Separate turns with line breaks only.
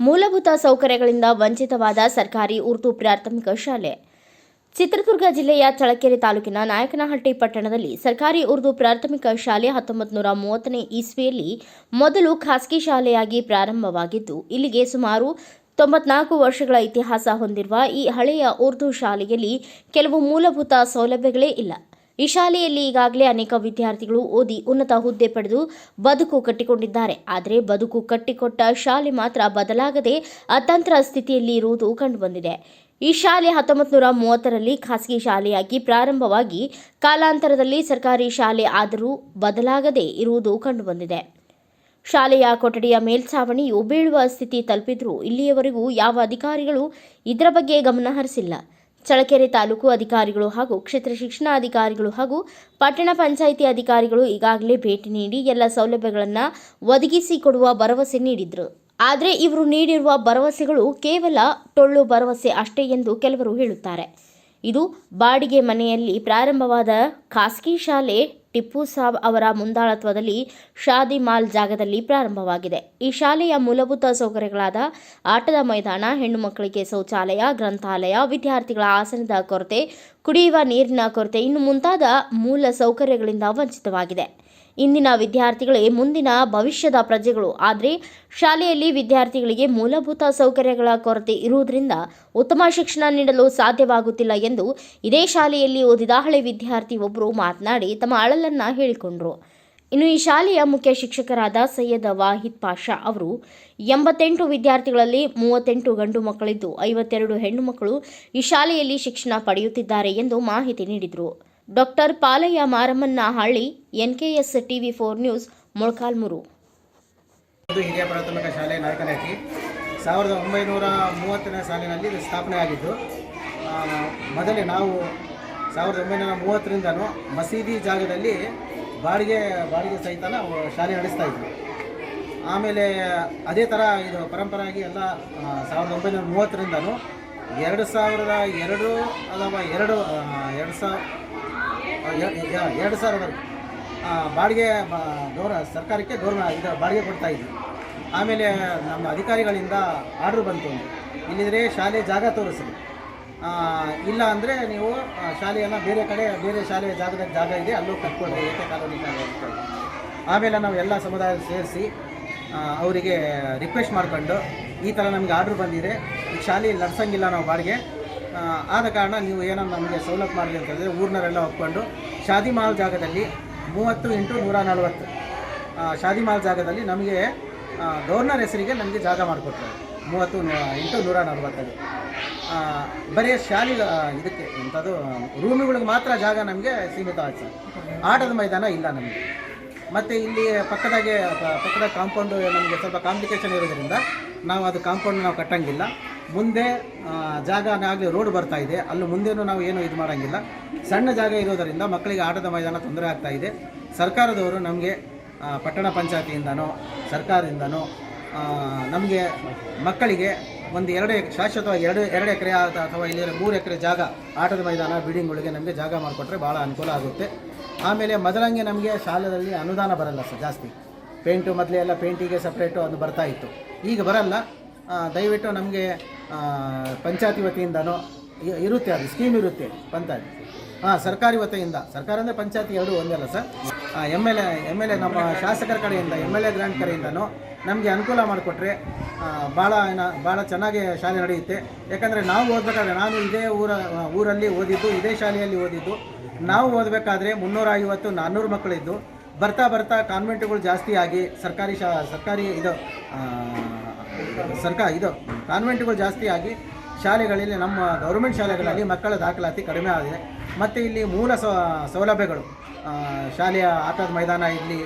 ಮೂಲಭೂತ ಸೌಕರ್ಯಗಳಿಂದ ವಂಚಿತವಾದ ಸರ್ಕಾರಿ ಉರ್ದು ಪ್ರಾಥಮಿಕ ಶಾಲೆ. ಚಿತ್ರದುರ್ಗ ಜಿಲ್ಲೆಯ ಚಳಕೆರೆ ತಾಲೂಕಿನ ನಾಯಕನಹಟ್ಟಿ ಪಟ್ಟಣದಲ್ಲಿ ಸರ್ಕಾರಿ ಉರ್ದು ಪ್ರಾಥಮಿಕ ಶಾಲೆ ಹತ್ತೊಂಬತ್ತು ನೂರ ಮೂವತ್ತನೇ ಇಸ್ವಿಯಲ್ಲಿ ಮೊದಲು ಖಾಸಗಿ ಶಾಲೆಯಾಗಿ ಪ್ರಾರಂಭವಾಗಿದ್ದು, ಇಲ್ಲಿಗೆ ಸುಮಾರು ತೊಂಬತ್ನಾಲ್ಕು ವರ್ಷಗಳ ಇತಿಹಾಸ ಹೊಂದಿರುವ ಈ ಹಳೆಯ ಉರ್ದು ಶಾಲೆಯಲ್ಲಿ ಕೆಲವು ಮೂಲಭೂತ ಸೌಲಭ್ಯಗಳೇ ಇಲ್ಲ. ಈ ಶಾಲೆಯಲ್ಲಿ ಈಗಾಗಲೇ ಅನೇಕ ವಿದ್ಯಾರ್ಥಿಗಳು ಓದಿ ಉನ್ನತ ಹುದ್ದೆ ಪಡೆದು ಬದುಕು ಕಟ್ಟಿಕೊಂಡಿದ್ದಾರೆ. ಆದರೆ ಬದುಕು ಕಟ್ಟಿಕೊಟ್ಟ ಶಾಲೆ ಮಾತ್ರ ಬದಲಾಗದೆ ಅತಂತ್ರ ಸ್ಥಿತಿಯಲ್ಲಿ ಇರುವುದು ಕಂಡುಬಂದಿದೆ. ಈ ಶಾಲೆ ಹತ್ತೊಂಬತ್ತು ನೂರ ಮೂವತ್ತರಲ್ಲಿ ಖಾಸಗಿ ಶಾಲೆಯಾಗಿ ಪ್ರಾರಂಭವಾಗಿ ಕಾಲಾಂತರದಲ್ಲಿ ಸರ್ಕಾರಿ ಶಾಲೆ ಆದರೂ ಬದಲಾಗದೆ ಇರುವುದು ಕಂಡುಬಂದಿದೆ. ಶಾಲೆಯ ಕೊಠಡಿಯ ಮೇಲ್ಛಾವಣಿಯು ಬೀಳುವ ಸ್ಥಿತಿ ತಲುಪಿದ್ರೂ ಇಲ್ಲಿಯವರೆಗೂ ಯಾವ ಅಧಿಕಾರಿಗಳು ಇದರ ಬಗ್ಗೆ ಗಮನ ಚಳ್ಳಕೆರೆ ತಾಲೂಕು ಅಧಿಕಾರಿಗಳು ಹಾಗೂ ಕ್ಷೇತ್ರ ಶಿಕ್ಷಣಾಧಿಕಾರಿಗಳು ಹಾಗೂ ಪಟ್ಟಣ ಪಂಚಾಯಿತಿ ಅಧಿಕಾರಿಗಳು ಈಗಾಗಲೇ ಭೇಟಿ ನೀಡಿ ಎಲ್ಲ ಸೌಲಭ್ಯಗಳನ್ನು ಒದಗಿಸಿಕೊಡುವ ಭರವಸೆ ನೀಡಿದರು. ಆದರೆ ಇವರು ನೀಡಿರುವ ಭರವಸೆಗಳು ಕೇವಲ ಟೊಳ್ಳು ಭರವಸೆ ಅಷ್ಟೇ ಎಂದು ಕೆಲವರು ಹೇಳುತ್ತಾರೆ. ಇದು ಬಾಡಿಗೆ ಮನೆಯಲ್ಲಿ ಪ್ರಾರಂಭವಾದ ಖಾಸಗಿ ಶಾಲೆ ಟಿಪ್ಪು ಸಾಬ್ ಅವರ ಮುಂದಾಳತ್ವದಲ್ಲಿ ಶಾದಿ ಮಾಲ್ ಜಾಗದಲ್ಲಿ ಪ್ರಾರಂಭವಾಗಿದೆ. ಈ ಶಾಲೆಯ ಮೂಲಭೂತ ಸೌಕರ್ಯಗಳಾದ ಆಟದ ಮೈದಾನ, ಹೆಣ್ಣು ಮಕ್ಕಳಿಗೆ ಶೌಚಾಲಯ, ಗ್ರಂಥಾಲಯ, ವಿದ್ಯಾರ್ಥಿಗಳ ಆಸನದ ಕೊರತೆ, ಕುಡಿಯುವ ನೀರಿನ ಕೊರತೆ, ಇನ್ನು ಮುಂತಾದ ಮೂಲ ಸೌಕರ್ಯಗಳಿಂದ ವಂಚಿತವಾಗಿದೆ. ಇಂದಿನ ವಿದ್ಯಾರ್ಥಿಗಳೇ ಮುಂದಿನ ಭವಿಷ್ಯದ ಪ್ರಜೆಗಳು. ಆದರೆ, ಶಾಲೆಯಲ್ಲಿ ವಿದ್ಯಾರ್ಥಿಗಳಿಗೆ ಮೂಲಭೂತ ಸೌಕರ್ಯಗಳ ಕೊರತೆ ಇರುವುದರಿಂದ ಉತ್ತಮ ಶಿಕ್ಷಣ ನೀಡಲು ಸಾಧ್ಯವಾಗುತ್ತಿಲ್ಲ ಎಂದು ಇದೇ ಶಾಲೆಯಲ್ಲಿ ಓದಿದ ಹಳೆ ವಿದ್ಯಾರ್ಥಿ ಒಬ್ಬರು ಮಾತನಾಡಿ ತಮ್ಮ ಅಳಲನ್ನು ಹೇಳಿಕೊಂಡರು. ಇನ್ನು ಈ ಶಾಲೆಯ ಮುಖ್ಯ ಶಿಕ್ಷಕರಾದ ಸೈಯದ್ ವಾಹಿದ್ ಪಾಷಾ ಅವರು, ಎಂಬತ್ತೆಂಟು ವಿದ್ಯಾರ್ಥಿಗಳಲ್ಲಿ ಮೂವತ್ತೆಂಟು ಗಂಡು ಮಕ್ಕಳಿದ್ದು, ಐವತ್ತೆರಡು ಹೆಣ್ಣು ಮಕ್ಕಳು ಈ ಶಾಲೆಯಲ್ಲಿ ಶಿಕ್ಷಣ ಪಡೆಯುತ್ತಿದ್ದಾರೆ ಎಂದು ಮಾಹಿತಿ ನೀಡಿದರು. Doctor Palayya Marammanahalli N K S TV four news, Molakalmuru.
ಹಿರಿಯ ಪ್ರಾಥಮಿಕ ಶಾಲೆ ನಾಯಕನಹಟ್ಟಿ. ಸಾವಿರದ ಒಂಬೈನೂರ ಮೂವತ್ತನೇ ಸಾಲಿನಲ್ಲಿ ಇದು ಸ್ಥಾಪನೆ ಆಗಿದ್ದು ಮೊದಲೇ ನಾವು ಸಾವಿರದ ಒಂಬೈನೂರ ಮೂವತ್ತರಿಂದನೂ ಮಸೀದಿ ಜಾಗದಲ್ಲಿ ಬಾಡಿಗೆ ಬಾಡಿಗೆ ಸಹಿತ ಶಾಲೆ ನಡೆಸ್ತಾ ಇದ್ವಿ. ಆಮೇಲೆ ಅದೇ ಥರ ಇದು ಪರಂಪರೆಯಾಗಿ ಎಲ್ಲ ಸಾವಿರದ ಒಂಬೈನೂರ ಮೂವತ್ತರಿಂದನೂ ಎರಡು ಸಾವಿರದ ಎರಡು ಅಥವಾ ಎರಡು ಎರಡು ಸಾವಿರ ಎರಡು ಸಾವಿರದ ಬಾಡಿಗೆ ಗೌರ, ಸರ್ಕಾರಕ್ಕೆ ಗೌರ್ಮ ಇದು ಬಾಡಿಗೆ ಕೊಡ್ತಾ ಇದ್ವಿ. ಆಮೇಲೆ ನಮ್ಮ ಅಧಿಕಾರಿಗಳಿಂದ ಆರ್ಡ್ರ್ ಬಂತು. ಇಲ್ಲಿದ್ರೆ ಶಾಲೆ ಜಾಗ ತೋರಿಸಿದೆ ಇಲ್ಲ ಅಂದರೆ ನೀವು ಶಾಲೆಯನ್ನು ಬೇರೆ ಕಡೆ, ಬೇರೆ ಶಾಲೆಯ ಜಾಗದ ಜಾಗ ಇದೆ, ಅಲ್ಲೂ ಕಟ್ಕೊಂಡ್ರೆ ಏಕೆ ಕಾಲೋನಿ ಆಮೇಲೆ ನಾವು ಎಲ್ಲ ಸಮುದಾಯ ಸೇರಿಸಿ ಅವರಿಗೆ ರಿಕ್ವೆಸ್ಟ್ ಮಾಡಿಕೊಂಡು ಈ ಥರ ನಮಗೆ ಆರ್ಡ್ರ್ ಬಂದಿದೆ. ಈ ಶಾಲೆಯಲ್ಲಿ ನಡ್ಸಂಗಿಲ್ಲ ನಾವು ಬಾಡಿಗೆ. ಆದ ಕಾರಣ ನೀವು ಏನೋ ನಮಗೆ ಸವಲತ್ತು ಮಾಡಲಿ ಅಂತ ಹೇಳಿದ್ರೆ ಊರಿನವರೆಲ್ಲ ಒಪ್ಕೊಂಡು ಶಾದಿ ಮಾಲ್ ಜಾಗದಲ್ಲಿ ಮೂವತ್ತು ಇಂಟು ನೂರ ನಲವತ್ತು ಶಾದಿ ಮಾಲ್ ಜಾಗದಲ್ಲಿ ನಮಗೆ ಗೌರ್ನರ್ ಹೆಸರಿಗೆ ನಮಗೆ ಜಾಗ ಮಾಡಿಕೊಟ್ರು. ಮೂವತ್ತು ಇಂಟು ನೂರ ನಲವತ್ತಲ್ಲಿ. ಬರೀ ಶಾಲೆ ಇದಕ್ಕೆ ಎಂಥದ್ದು, ರೂಮುಗಳಿಗೆ ಮಾತ್ರ ಜಾಗ ನಮಗೆ ಸೀಮಿತ ಆಯ್ತು. ಆಟದ ಮೈದಾನ ಇಲ್ಲ ನಮಗೆ. ಮತ್ತು ಇಲ್ಲಿ ಪಕ್ಕದಾಗೆ ಪಕ್ಕದ ಕಾಂಪೌಂಡು ನಮಗೆ ಸ್ವಲ್ಪ ಕಾಂಪ್ಲಿಕೇಶನ್ ಇರೋದ್ರಿಂದ ನಾವು ಅದು ಕಾಂಪೌಂಡ್ ನಾವು ಕಟ್ಟಂಗಿಲ್ಲ. ಮುಂದೆ ಜಾಗ ಆಗಲಿ ರೋಡ್ ಬರ್ತಾ ಇದೆ. ಅಲ್ಲಿ ಮುಂದೇನು ನಾವು ಏನು ಇದು ಮಾಡೋಂಗಿಲ್ಲ. ಸಣ್ಣ ಜಾಗ ಇರೋದರಿಂದ ಮಕ್ಕಳಿಗೆ ಆಟದ ಮೈದಾನ ತೊಂದರೆ ಆಗ್ತಾ ಇದೆ. ಸರ್ಕಾರದವರು ನಮಗೆ ಪಟ್ಟಣ ಪಂಚಾಯತಿಯಿಂದನೋ, ಸರ್ಕಾರದಿಂದನೋ ನಮಗೆ ಮಕ್ಕಳಿಗೆ ಒಂದು ಎರಡು ಶಾಶ್ವತವಾಗಿ ಎರಡು ಎರಡು ಎಕರೆ ಅಥವಾ ಇಲ್ಲಿ ಮೂರು ಎಕರೆ ಜಾಗ ಆಟದ ಮೈದಾನ, ಬಿಲ್ಡಿಂಗ್ಗಳಿಗೆ ನಮಗೆ ಜಾಗ ಮಾಡಿಕೊಟ್ರೆ ಭಾಳ ಅನುಕೂಲ ಆಗುತ್ತೆ. ಆಮೇಲೆ ಮೊದಲಂಗೆ ನಮಗೆ ಶಾಲೆಯಲ್ಲಿ ಅನುದಾನ ಬರಲ್ಲ ಸರ್ ಜಾಸ್ತಿ. ಪೇಂಟು ಮೊದಲೇ ಎಲ್ಲ ಪೇಂಟಿಗೆ ಸಪ್ರೇಟು ಅದು ಬರ್ತಾ ಇತ್ತು. ಈಗ ಬರಲ್ಲ. ದಯವಿಟ್ಟು ನಮಗೆ ಪಂಚಾಯತಿ ವತಿಯಿಂದನೋ ಇರುತ್ತೆ ಅದು ಸ್ಕೀಮ್ ಇರುತ್ತೆ ಪಂಚಾಯತ್. ಹಾಂ, ಸರ್ಕಾರಿ ವತಿಯಿಂದ. ಸರ್ಕಾರ ಅಂದರೆ ಪಂಚಾಯತಿ ಎರಡು ಒಂದಲ್ಲ sir? M L A M L A ನಮ್ಮ ಶಾಸಕರ ಕಡೆಯಿಂದ ಎಂ ಎಲ್ ಎ ಗ್ರಾಂಟ್ ಕಡೆಯಿಂದನೂ ನಮಗೆ ಅನುಕೂಲ ಮಾಡಿಕೊಟ್ರೆ ಭಾಳ ಭಾಳ ಚೆನ್ನಾಗಿ ಶಾಲೆ ನಡೆಯುತ್ತೆ. ಯಾಕಂದರೆ ನಾವು ಓದಬೇಕಾದ್ರೆ ನಾನು ಇದೇ ಊರ ಊರಲ್ಲಿ ಓದಿದ್ದು, ಇದೇ ಶಾಲೆಯಲ್ಲಿ ಓದಿದ್ದು. ನಾವು ಓದಬೇಕಾದ್ರೆ ಮುನ್ನೂರ ಐವತ್ತು, ನಾನ್ನೂರು ಮಕ್ಕಳಿದ್ದು. ಬರ್ತಾ ಬರ್ತಾ ಕಾನ್ವೆಂಟ್ಗಳು ಜಾಸ್ತಿ ಆಗಿ ಸರ್ಕಾರಿ ಶಾ, ಸರ್ಕಾರಿ ಇದು ಸರ್ಕಾರ ಇದು ಕಾನ್ವೆಂಟ್ಗಳು ಜಾಸ್ತಿ ಆಗಿ ಶಾಲೆಗಳಲ್ಲಿ ನಮ್ಮ ಗೌರ್ಮೆಂಟ್ ಶಾಲೆಗಳಲ್ಲಿ ಮಕ್ಕಳ ದಾಖಲಾತಿ ಕಡಿಮೆ ಆಗಿದೆ. ಮತ್ತು ಇಲ್ಲಿ ಮೂಲ ಸೌಲಭ್ಯಗಳು ಶಾಲೆಯ ಆಟದ ಮೈದಾನ ಇರಲಿ